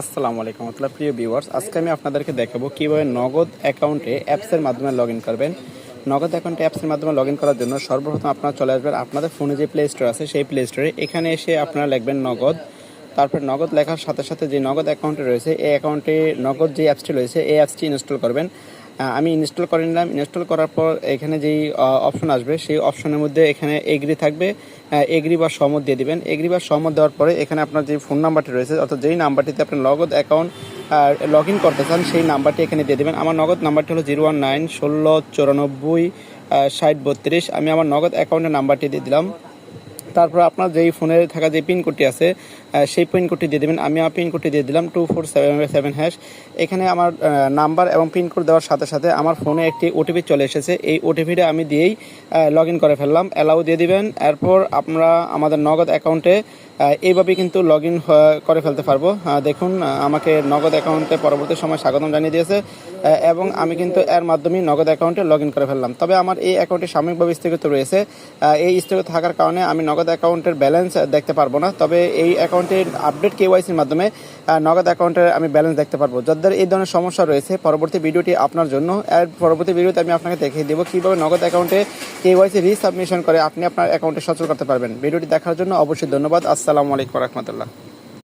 আসসালামু আলাইকুম রহমতুল্লাহ, প্রিয় ভিউয়ার্স আজকে আমি আপনাদেরকে দেখাবো কীভাবে নগদ অ্যাকাউন্টে অ্যাপসের মাধ্যমে লগ করবেন। নগদ অ্যাকাউন্টে অ্যাপসের মাধ্যমে লগ করার জন্য সর্বপ্রথম আপনারা চলে আসবেন আপনাদের ফোনে যে প্লে স্টোর আছে, সেই প্লে স্টোরে এখানে এসে আপনারা লিখবেন নগদ। তারপর নগদ লেখার সাথে সাথে যে নগদ অ্যাকাউন্টে রয়েছে, এই অ্যাকাউন্টে নগদ যে অ্যাপসটি রয়েছে, এই অ্যাপসটি ইনস্টল করবেন। আমি ইনস্টল করে নিলাম। ইনস্টল করার পর এখানে যেই অপশন আসবে, সেই অপশনের মধ্যে এখানে এগ্রি থাকবে। এগ্রি বা সহমত দিয়ে দিবেন। এগ্রি বা সহমত দেওয়ার পরে এখানে আপনার যে ফোন নাম্বারটি রয়েছে, অর্থাৎ যেই নাম্বারটিতে আপনি নগদ অ্যাকাউন্ট লগ ইন করতে চান, সেই নাম্বারটি এখানে দিয়ে দেবেন। আমার নগদ নাম্বারটি হলো জিরো ওয়ান নাইন ষোলো চুরানব্বই ষাট বত্রিশ। আমি আমার নগদ অ্যাকাউন্টের নাম্বারটি দিয়ে দিলাম। তারপর আপনার যেই ফোনে থাকা যে পিন কোডটি আছে সেই পিন কোডটি দিয়ে দেবেন। আমি আমার পিন কোডটি দিয়ে দিলাম two four seven seven hash এখানে আমার নাম্বার এবং পিন কোড দেওয়ার সাথে সাথে আমার ফোনে একটি ওটিপি চলে এসেছে। এই ওটিপিটা আমি দিয়েই লগ ইন করে ফেললাম। অ্যালাউ দিয়ে দিবেন। এরপর আমরা আমাদের নগদ অ্যাকাউন্টে এইভাবে কিন্তু লগ ইন করে ফেলতে পারব। দেখুন আমাকে নগদ অ্যাকাউন্টে পরবর্তী সময় স্বাগতম জানিয়ে দিয়েছে। এবং আমি কিন্তু এর মাধ্যমে নগদ অ্যাকাউন্টে লগ ইন করে ফেললাম। তবে আমার এই অ্যাকাউন্টটি সাময়িকভাবে স্থগিত রয়েছে। এই স্থগিত থাকার কারণে আমি নগদ অ্যাকাউন্টের ব্যালেন্স দেখতে পারব না। তবে এই অ্যাকাউন্টের আপডেট কেওয়াইসির মাধ্যমে নগদ অ্যাকাউন্টের আমি ব্যালেন্স দেখতে পারব। যাদের এই ধরনের সমস্যা রয়েছে, পরবর্তী ভিডিওটি আপনার জন্য। এর পরবর্তী ভিডিওতে আমি আপনাকে দেখিয়ে দেবো কীভাবে নগদ অ্যাকাউন্টে কেওয়াইসি রিসাবমিশন করে আপনি আপনার অ্যাকাউন্টে সচল করতে পারবেন। ভিডিওটি দেখার জন্য অবশ্যই ধন্যবাদ। আসসালামু আলাইকুম রহমতুল্লাহ।